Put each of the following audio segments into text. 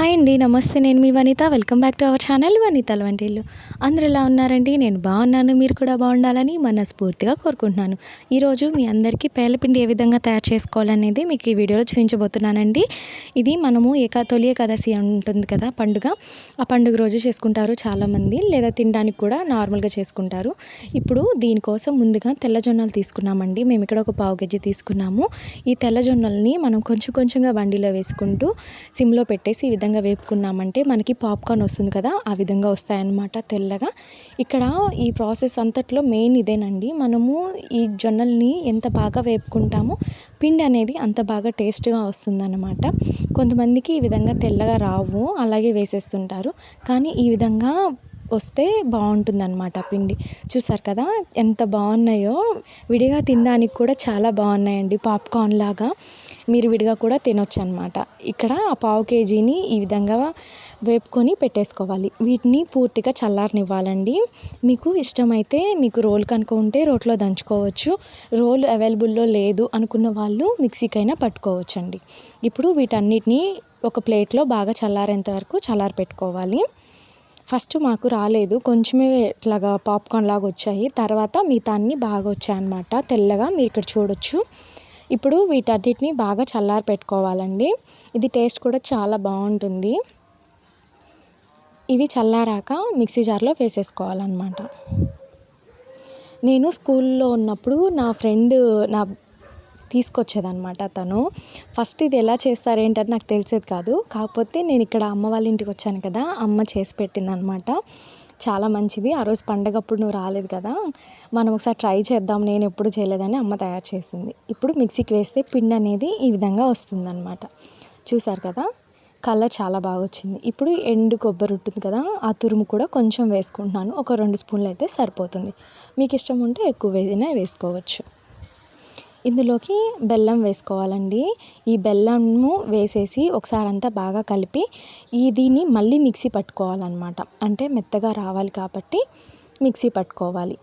Hi అండి నమస్తే. నేను మీ Vanitha. Welcome back to our channel వనితల వంటిల్లు అందరు ఎలా ఉన్నారండి? నేను బాగున్నాను. మీరు కూడా బాగుండాలని మనస్ఫూర్తిగా కోరుకుంటున్నాను. ఈరోజు మీ అందరికీ పేలపిండి ఏ విధంగా తయారు చేసుకోవాలనేది మీకు ఈ వీడియోలో చూపించబోతున్నానండి. ఇది మనము ఏకా తొలి ఏకాదశి ఉంటుంది కదా పండుగ. ఆ పండుగ రోజు చేసుకుంటారు చాలామంది లేదా తినడానికి కూడా నార్మల్గా చేసుకుంటారు. ఇప్పుడు దీనికోసం ముందుగా తెల్లజొన్నలు తీసుకున్నామండి. మేము ఇక్కడ ఒక పావు కేజీ తీసుకున్నాము. ఈ తెల్లజొన్నల్ని మనం కొంచెం కొంచెంగా బండిలో వేసుకుంటూ సిమ్లో పెట్టేసి ఈ విధంగా వేపుకున్నామంటే మనకి పాప్కార్న్ వస్తుంది కదా ఆ విధంగా వస్తాయన్నమాట తెల్లగా. ఇక్కడ ఈ ప్రాసెస్ అంతట్లో మెయిన్ ఇదేనండి. మనము ఈ జొన్నల్ని ఎంత బాగా వేపుకుంటామో పిండి అనేది అంత బాగా టేస్ట్గా వస్తుందన్నమాట. కొంతమందికి ఈ విధంగా తెల్లగా రావు అలాగే వేసేస్తుంటారు. కానీ ఈ విధంగా వస్తే బాగుంటుందన్నమాట పిండి. చూసారు కదా ఎంత బాగున్నాయో. విడిగా తినడానికి కూడా చాలా బాగున్నాయండి పాప్కార్న్ లాగా. మీరు విడిగా కూడా తినొచ్చు అనమాట ఇక్కడ ఆ పావు కేజీని ఈ విధంగా వేపుకొని పెట్టేసుకోవాలి. వీటిని పూర్తిగా చల్లారనివ్వాలండి. మీకు ఇష్టమైతే మీకు రోల్ కనుక ఉంటే రోట్లో దంచుకోవచ్చు. రోల్ అవైలబుల్లో లేదు అనుకున్న వాళ్ళు మిక్సీకైనా పట్టుకోవచ్చు అండి ఇప్పుడు వీటన్నిటిని ఒక ప్లేట్లో బాగా చల్లారేంత వరకు చల్లారి పెట్టుకోవాలి. ఫస్ట్ మాకు రాలేదు. కొంచెమే ఇట్లాగా పాప్కార్న్ లాగా వచ్చాయి. తర్వాత మిగతా అన్ని బాగా వచ్చాయి అన్నమాట తెల్లగా మీరు ఇక్కడ చూడొచ్చు. ఇప్పుడు వీటన్నిటిని బాగా చల్లారి పెట్టుకోవాలండి. ఇది టేస్ట్ కూడా చాలా బాగుంటుంది. ఇవి చల్లారాక మిక్సీ జార్లో వేసేసుకోవాలన్నమాట. నేను స్కూల్లో ఉన్నప్పుడు నా ఫ్రెండ్ నా తీసుకొచ్చేదనమాట తను. ఫస్ట్ ఇది ఎలా చేస్తారేంటని నాకు తెలిసేది కాదు. కాకపోతే నేను ఇక్కడ అమ్మ వాళ్ళ ఇంటికి వచ్చాను కదా అమ్మ చేసి పెట్టింది అనమాట చాలా మంచిది. ఆ రోజు పండగప్పుడు నువ్వు రాలేదు కదా మనం ఒకసారి ట్రై చేద్దాం నేను ఎప్పుడు చేయలేదని అమ్మ తయారు చేసింది. ఇప్పుడు మిక్సీకి వేస్తే పిండి అనేది ఈ విధంగా వస్తుందన్నమాట. చూసారు కదా కలర్ చాలా బాగా వచ్చింది. ఇప్పుడు ఎండు కొబ్బరి ఉంటుంది కదా ఆ తురుము కూడా కొంచెం వేసుకుంటున్నాను. ఒక రెండు స్పూన్లు అయితే సరిపోతుంది. మీకు ఇష్టం ఉంటే ఎక్కువ వేసినా వేసుకోవచ్చు. ఇందులోకి బెల్లం వేసుకోవాలండి. ఈ బెల్లము వేసేసి ఒకసారి అంతా బాగా కలిపి ఈ దీన్ని మళ్ళీ మిక్సీ పట్టుకోవాలన్నమాట. అంటే మెత్తగా రావాలి కాబట్టి మిక్సీ పట్టుకోవాలి.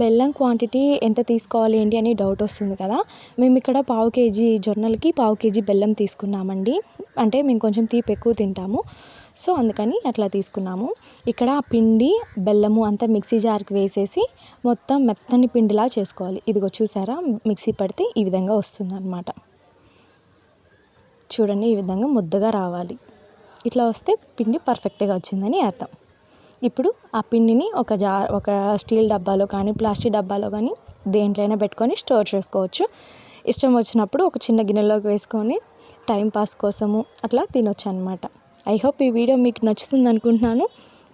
బెల్లం క్వాంటిటీ ఎంత తీసుకోవాలి ఏంటి అని డౌట్ వస్తుంది కదా. మేము ఇక్కడ పావు కేజీ జొన్నలకి పావు కేజీ బెల్లం తీసుకున్నామండి. అంటే మేము కొంచెం తీపి ఎక్కువ తింటాము. సో అందుకని అట్లా తీసుకున్నాము. ఇక్కడ ఆ పిండి బెల్లము అంతా మిక్సీ జార్కి వేసేసి మొత్తం మెత్తని పిండిలా చేసుకోవాలి. ఇదిగో చూసారా? మిక్సీ పడితే ఈ విధంగా వస్తుంది అనమాట చూడండి ఈ విధంగా ముద్దగా రావాలి. ఇట్లా వస్తే పిండి పర్ఫెక్ట్గా వచ్చిందని అర్థం. ఇప్పుడు ఆ పిండిని ఒక జార్ ఒక స్టీల్ డబ్బాలో కానీ ప్లాస్టిక్ డబ్బాలో కానీ దేంట్లైనా పెట్టుకొని స్టోర్ చేసుకోవచ్చు. ఇష్టం వచ్చినప్పుడు ఒక చిన్న గిన్నెలోకి వేసుకొని టైంపాస్ కోసము అట్లా తినొచ్చు అనమాట ఐ హోప్ ఈ వీడియో మీకు నచ్చుతుంది అనుకుంటున్నాను.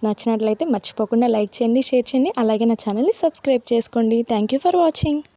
నచ్చినట్లయితే మర్చిపోకుండా లైక్ చేయండి షేర్ చేయండి. అలాగే నా ఛానల్ని సబ్స్క్రైబ్ చేసుకోండి. Thank you for watching